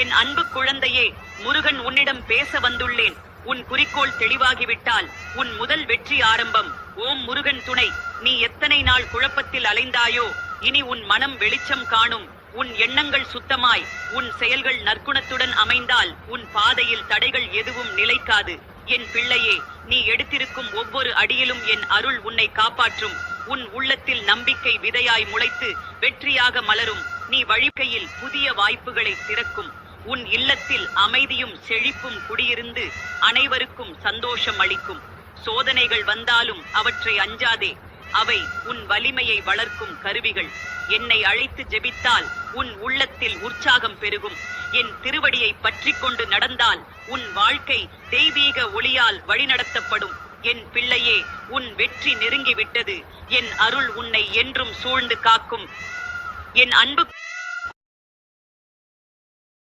என் அன்பு குழந்தையே முருகன் உன்னிடம் பேச வந்துள்ளேன். உன் குறிக்கோள் தெளிவாகிவிட்டால் உன் முதல் வெற்றி ஆரம்பம். ஓம் முருகன் துணை. நீ எத்தனை நாள் குழப்பத்தில் அலைந்தாயோ இனி உன் மனம் வெளிச்சம் காணும். உன் எண்ணங்கள் சுத்தமாய் உன் செயல்கள் நற்குணத்துடன் அமைந்தால் உன் பாதையில் தடைகள் எதுவும் நிலைக்காது. என் பிள்ளையே நீ எடுத்திருக்கும் ஒவ்வொரு அடியிலும் என் அருள் உன்னை காப்பாற்றும். உன் உள்ளத்தில் நம்பிக்கை விதையாய் முளைத்து வெற்றியாக மலரும். நீ வழிக்கையில் புதிய வாய்ப்புகளை திறக்கும். உன் இல்லத்தில் அமைதியும் செழிப்பும் குடியிருந்து அனைவருக்கும் சந்தோஷம் அளிக்கும். சோதனைகள் வந்தாலும் அவற்றை அஞ்சாதே. அவை உன் வலிமையை வளர்க்கும் கருவிகள். என்னை அழைத்து ஜெபித்தால் உன் உள்ளத்தில் உற்சாகம் பெருகும். என் திருவடியை பற்றி கொண்டு நடந்தால் உன் வாழ்க்கை தெய்வீக ஒளியால் வழிநடத்தப்படும். என் பிள்ளையே உன் வெற்றி நெருங்கிவிட்டது. என் அருள் உன்னை என்றும் சூழ்ந்து காக்கும். என் அன்பு